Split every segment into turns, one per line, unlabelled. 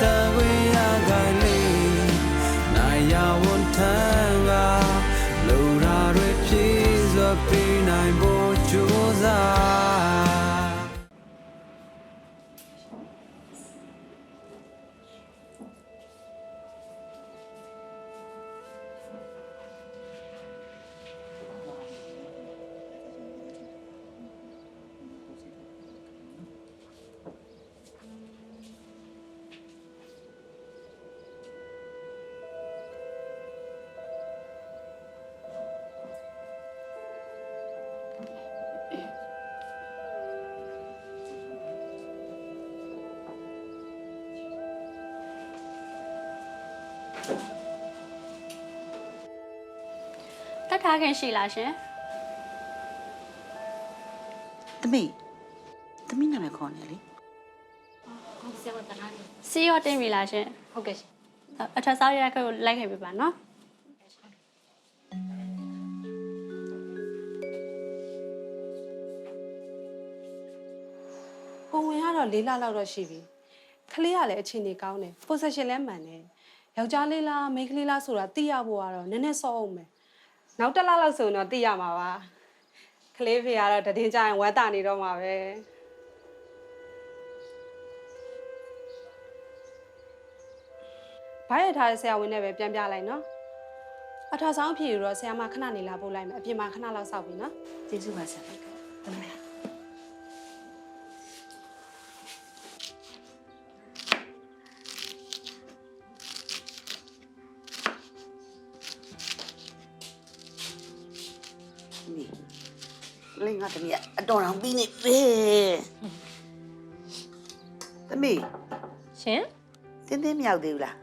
တ ထား
ခင်ရှိလားရှင်
သမီးသမီးနာမည်ခေါ်နေလေ
ဟုတ်ဆရာမတနာနေ
စီရောတင်ပြီလားရှင်
ဟုတ်ကဲ့ရှင်
အထက်စားရကိုလိုက်ခဲ့ပြပါနော်
ပုံဝင်ကတော့လေးလလောက်တော့ရှိပြီခလေးကလည်းအချိန်နေကောင်းတယ် possession လည်းမှန်တယ်ယောက်ျားလေးလားမိန်းကလေးလားဆိုတာသိရဖို့ကတော့နည်းနည်းစောအောင်မယ် နောက်တစ်လလောက်ဆိုရင်တော့သိရမှာပါခလေးဖေကတော့တည်င်းကြရင်ဝမ်းတာနေတော့မှာပဲဘာရထားတဲ့ဆရာဝန်နဲ့ပဲပြန်ပြလိုက်နော်အထာဆောင်အဖြေတော့ဆရာမခဏနေလာပို့လိုက်မယ်အပြင်မှာခဏလောက်စောက်ပြီနော်
ကျေးဇူးပါဆရာသမီး င်းကတမီးအတော်အောင်ပြီးနေပဲသမီး
ရှင်
တင်းတင်းမြောက်သေးဘူးလား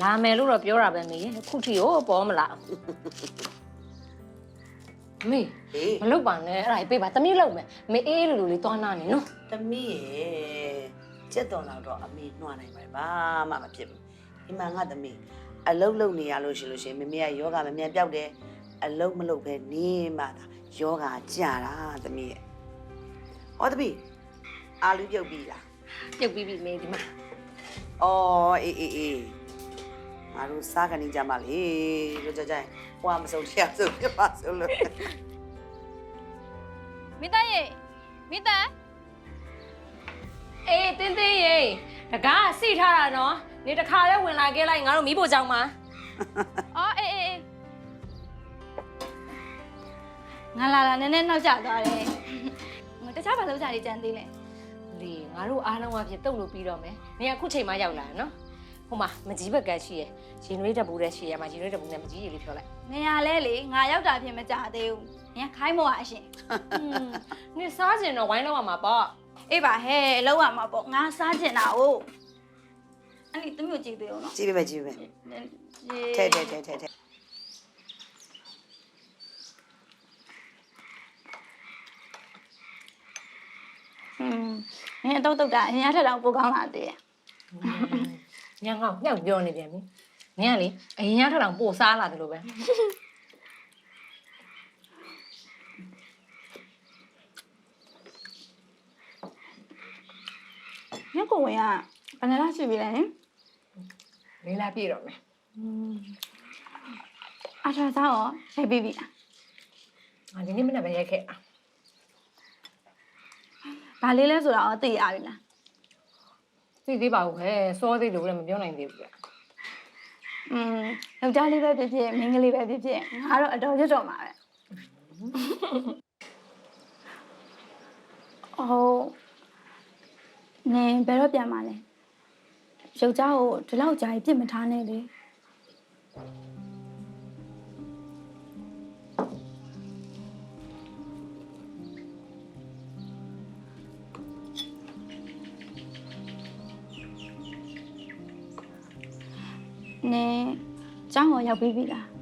လာမယ်လို့တော့ပြောတာပဲမေခုထီကိုပေါ်မလားမေ
ဟေး
မလုပ်ပါနဲ့အဲ့ဒါကြီးပေးပါတမီးလုပ်မယ်မေအေးလိုလိုလေးသွားနာနေနော်
သမီးရဲ့ကျက်တော်တော့တော့အမေနှွားနိုင်ပါတယ်ဘာမှမဖြစ်ဘူးဒီမှာငါသမီးအလုတ်လုံနေရလို့ရှိလို့ရှိရင်မမေကယောဂမမြန်ပြောက်တယ်အလုတ်မလုတ်ပဲနေမှသာ ယောဂကြာတာသမီးရဲ့ဟောသမီးအာလူပြုတ်ပြီလား
ပြုတ်ပြီးပြီမေဒီမှာ
အော်အေးအေးအေးငါတို့စားကနေကြမှာလေလို့ကြကြရင်ဟိုကမစုံတရားစုံပြပါဆိုလို့
မိသားရေမိသား
အေးတင်းတင်းရေတကားစိထားတာနော်နေတခါလဲဝင်လာခဲ့လိုက်ငါတို့မီးဖို့ကြောင်မှာ
အော်အေးအေးအေး ငါလာလာနည်းနည်းနောက်ကျသွားတယ်ငါတခြားဘာလုပ်ကြလေးကြံသေးလဲ
လေငါတို့အားလုံးအဖြစ်တုတ်လို့ပြီးတော့မယ်နေအခုချိန်မှရောက်လာနော်ဟိုမှာမကြီးဘက်ကရှိရယ်ရင်နွေးတက်ဘူးတဲ့ရှိရမှာရင်နွေးတက်ဘူးနဲ့မကြီးရည်လေးဖြောလိုက်
နေရလဲလေငါရောက်တာဖြစ်မကြသေးဘူးနင်ကခိုင်းမောအရှင်
နေစားကျင်တော့ဝိုင်းတော့မှာပေါ့
အေးပါဟဲ့လောက်ရမှာပေါ့ငါစားကျင်တာ哦အဲ့ဒီတမျိုးကြည့်သေးအောင်နော်
ကြည့်ပေးမယ်ကြည့်ပေးမယ်ထဲထဲထဲထဲ
อืมနင်အတော့တော့တာအရင်ထက်တော့ပိုကောင်းလာသေးတယ်
ညငေါ့ညောက်ပြောနေပြန်ပြီနင်ကလေအရင်ရထထောင်ပို့စားလာတယ်လို့ပဲ
ညကိုဝင်ကဘယ်နှလားရှိပြီလဲနင်
လေးလာပြည့်တော့မယ်
အထာသားရောရိုက်ပြီးပြီလား
ငါဒီနေ့မနေ့ပဲရိုက်ခဲ့တာ
ဘာလေးလဲဆိုတာရောသိရပြီလား
သိသေးပါဘူးခဲစောသေးလို့လည်းမပြောနိုင်သေးဘူးလေ
อืมယောက်ျားလေးပဲဖြစ်ဖြစ်မိန်းကလေးပဲဖြစ်ဖြစ်ငါတော့အတော်ရွတ်တော်မှာပဲဟုတ်နင်ဘယ်တော့ပြန်มาလဲယောက်ျားကိုဒီလောက်ကြာကြီးပြစ်မထားနဲ့လေ နင်ကျောင်းကိုရောက်ပြီးပြီလား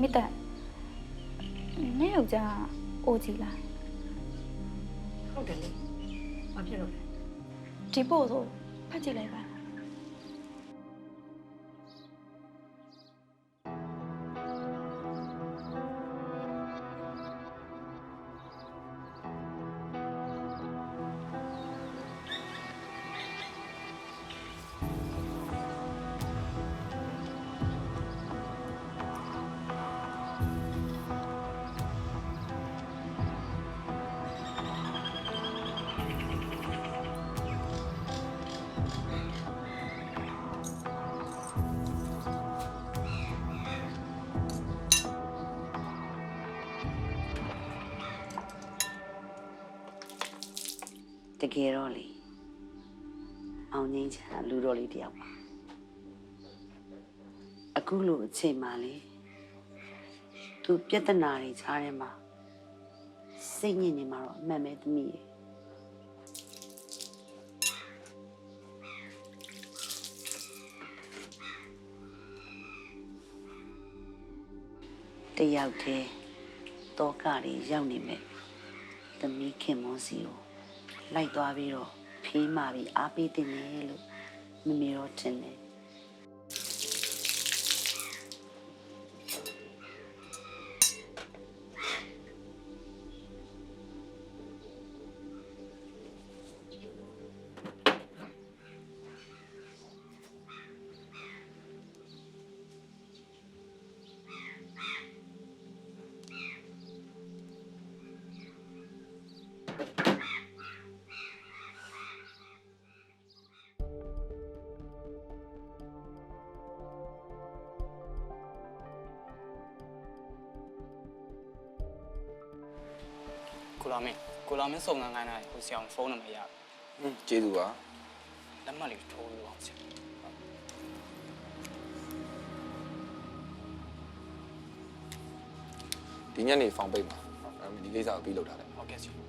မိတက်နင့်ယောက်ျားအိုကြီးလား
ဟုတ်တယ်လေဘာဖြစ်လို့လဲ
ဒီပို့ဆိုဖတ်ကြည့်လိုက်ပါ
တကယ်တော့လေအောင်ငင်းချင်လူတော်လေးတယောက်ပါအခုလိုအချိန်မှလေသူပြဿနာတွေချားထဲမှာစိတ်ညစ်နေမှာတော့အမှန်ပဲသမီးရဲ့တယောက်တည်းတောကတွေရောက်နေမဲ့သမီးခင်မွန်စီကို လိုက်သွားပြီးတော့ဖေးမာပြီးအားပေးတင်တယ်လို့မမေတော့ထင်တယ်
လာမင်းကိုလာမင်းစုံငန်းခိုင်းတာဟိုဆရာဖုန်းနံပါတ်ရ
อืมကျေးဇူးပါ
လက်မှတ်လေးထိုးလို့အောင်ဆရာ
ဒီညနေဖောင်ပိတ်မှာအဲ့ဒီကိစ္စကိုပြီးလုပ်ထားတယ်
ဟုတ်ကဲ့ဆရာ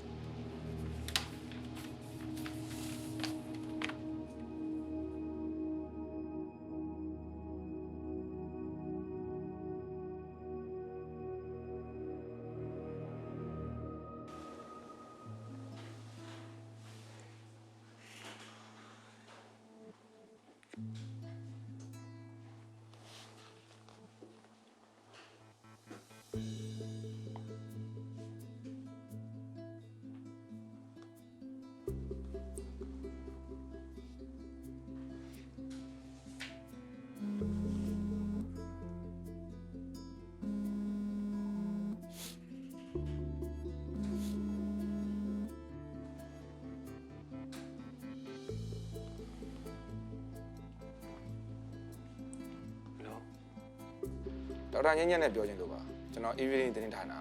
ဒေါက်တာညဉ့်ညံ့နဲ့ပြောချင်းလို့ပါကျွန်တော် evening တင်းဌာနပါ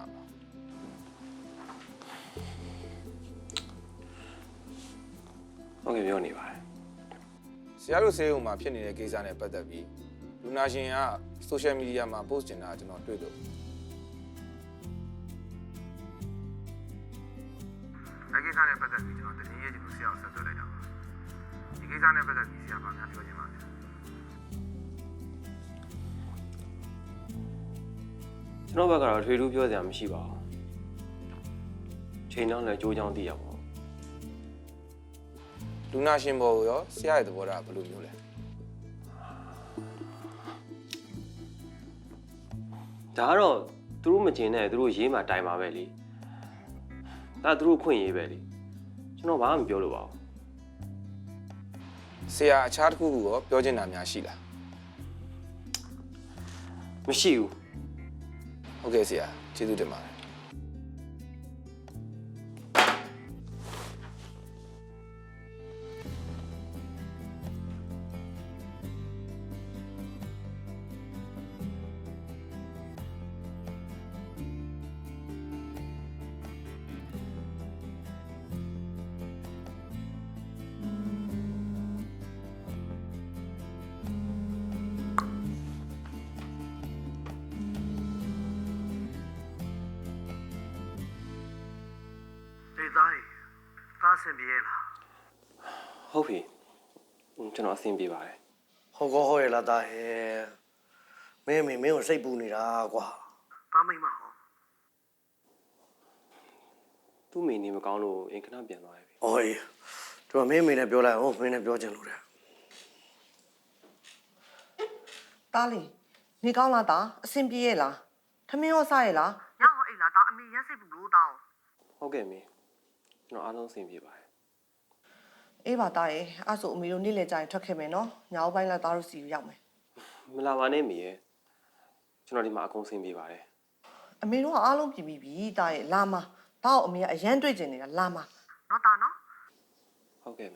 ဟုတ်ကဲ့ပြောနေပါတယ်
ဆရာတို့ဆေးရုံမှာဖြစ်နေတဲ့ကိစ္စနဲ့ပတ်သက်ပြီးလူနာရှင်က social media မှာ post တင်တာကျွန်တော်တွေ့လို့အဲ့ကိစ္စနဲ့ပတ်သက်ပြီးကျွန်တော်တတိယကျွန်တော်ဆရာကိုဆက်သွယ်လိုက်တာပါဒီကိစ္စနဲ့ပတ်သက်ပြီးဆရာကများပြော
ကျွန်တော်ဘက်ကတော့ထွေထူးပြောစရာမရှိပါဘူးချိန်တော့လည်းကြိုးချောင်းသိရပါဘူး
လူနာရှင်ဘောကိုရောဆရာရဲ့သဘောထားကဘယ်လိုမျိုးလဲ
ဒါကတော့သူတို့မကျင်နဲ့သူတို့ရေးမှတိုင်ပါပဲလေဒါသူတို့ခွင့်ရေးပဲလေကျွန်တော်ဘာမှမပြောလို့ပါဘူး
ဆရာအခြားတစ်ခုခုရောပြောချင်တာများရှိလား
မရှိဘူး
ဟုတ်ကဲ့ဆရာကျေးဇူးတင်ပါတယ်
င်ပြေရဲ့လား
ဟုတ်ပြီဟွန်းကျွန်တော်အဆင်ပြေပါတယ်
ဟုတ်ကောဟုတ်ရဲ့လားသားဟဲ့မင်းအမေမင်းကိုစိတ်ပူနေတာကွာသားမိမဟော
သူ့မိနေမကောင်းလို့အင်ခဏပြန်သွားပြီ။
အော်အေးတို့မင်းမေနဲ့ပြောလိုက်အောင်မင်းနဲ့ပြောချင်လို့တဲ့
တားလီနေကောင်းလားတာအဆင်ပြေရဲ့လားထမင်းရောစားရဲ့လားညဟောအိတ်လားတာအမေရက်စိတ်ဘူးလို့တာ
ဟုတ်ကဲ့မင်းကျွန်တော်အားလုံးအဆင်ပြေပါတယ်
အေးပါတာရဲ့အဲ့ဆိုအမေတို့နေ့လည်ကြရင်ထွက်ခဲ့မယ်နော်ညောင်ပိုင်းလောက်သားတို့စီကိုရောက်မယ်
မလာပါနဲ့မင်းရဲ့ကျွန်တော်ဒီမှာအကုန်အဆင်ပြေပါတယ်
အမေတို့ကအားလုံးပြင်ပြီးပြီတာရဲ့လာမတာကိုအမေကအရန်တွေ့ကျင်နေတာလာမနော်တာနော်
ဟုတ်ကဲ့မ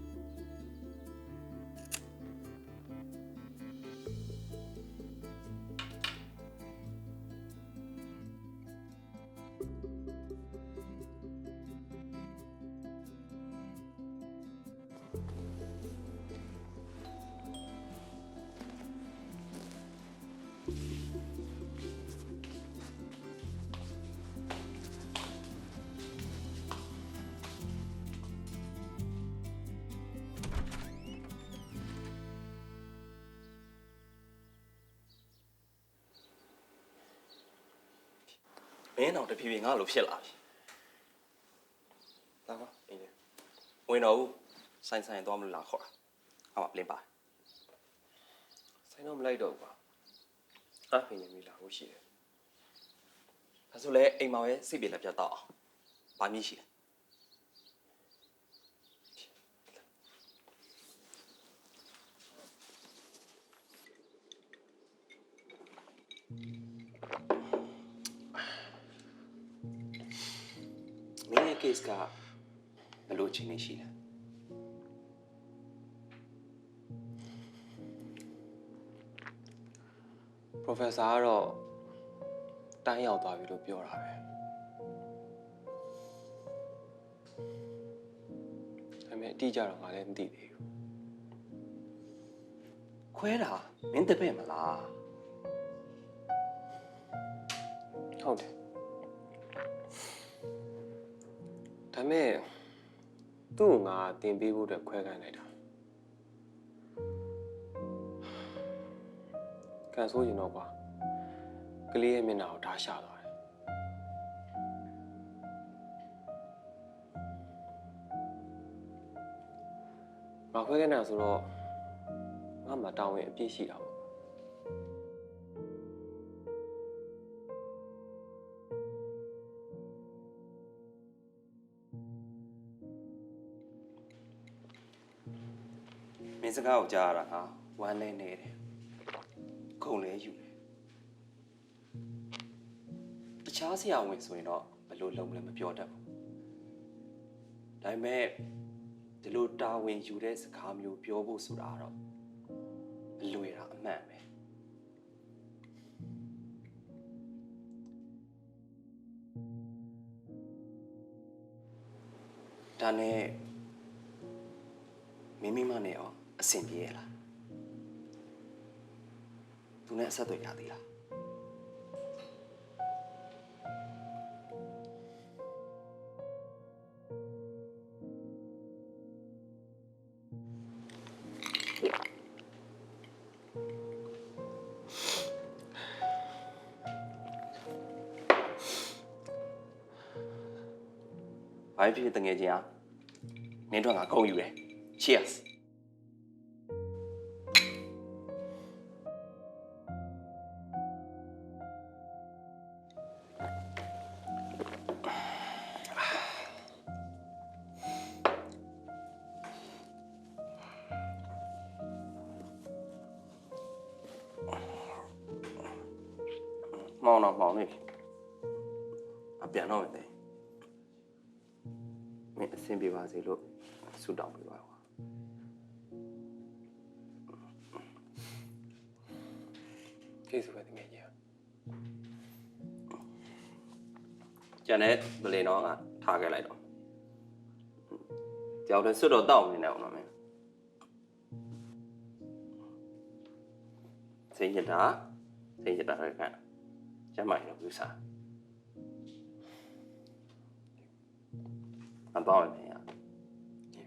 င်း
မင်းတော့တဖြည်းဖြည်းငါလိုဖြစ်လာပြီ
လာပါအင်းလေ
ဝင်တော့ဦးဆိုင်ဆိုင်သွားမလို့လာခေါ်တာဟောလင်းပါ
ဆိုင်တော့မလိုက်တော့ဘူးကွာအားဖိနေမိလာလို့ရှိတယ်
ဒါဆိုလဲအိမ်မှာပဲစိတ်ပြေလက်ပြတ်တော့အောင်ဘာမြည်ရှိလဲ
case ကဘယ်လိုအခြေအနေရှိလဲ professor ကတော့တိုင်းရောက်သွားပြီလို့ပြောတာပဲဒါပေမဲ့အတိအကျတော့ငါလည်းမသိသေးဘူး
ခွဲတာမင်းတပည့်မလား
ဟုတ်တယ် ဒါပေမဲ့သူ့ကိုငါတင်ပေးဖို့အတွက်ခွဲခိုင်းလိုက်တာကန်ဆိုးရင်တော့ကွာကလေးရဲ့မျက်နှာကိုဓာရှာသွားတယ်ငါခွဲခိုင်းတာဆိုတော့ငါမှတာဝန်အပြည့်ရှိတာပေါ့
င်းစကားကိုကြားရတာငါဝမ်းနေနေတယ်ခုံလဲယူတယ်တခြားဆရာဝန်ဆိုရင်တော့ဘယ်လိုလုပ်မလဲမပြောတတ်ဘူးဒါပေမဲ့ဒီလိုတာဝန်ယူတဲ့စကားမျိုးပြောဖို့ဆိုတာတော့အလွယ်တာအမှန်ပဲဒါနဲ့မိမိမနဲ့ရော အဆင်ပြေရလားသူနဲ့အဆက်အသွယ်ရသေးလားဘာဖြစ်ဖြစ်တငယ်ချင်းอ่ะမင်းတို့ကငါဂုံယူတယ် cheers မောင်းတော့မောင်းနေပြီအပြန်တော့မယ်တဲ့မင်းအဆင်ပြေပါစေလို့ဆုတောင်းပေးပါကွာ
ကျေးဇူးပဲတကယ်ကြီး
ကျန်တဲ့ဗလင်တော့ကထားခဲ့လိုက်တော့ကြောက်တဲ့စွတ်တော့တောက်နေနေအောင်နော်မင်းစိတ်ညစ်တာစိတ်ညစ်တာရက 一米六三，銀包係你啊？要。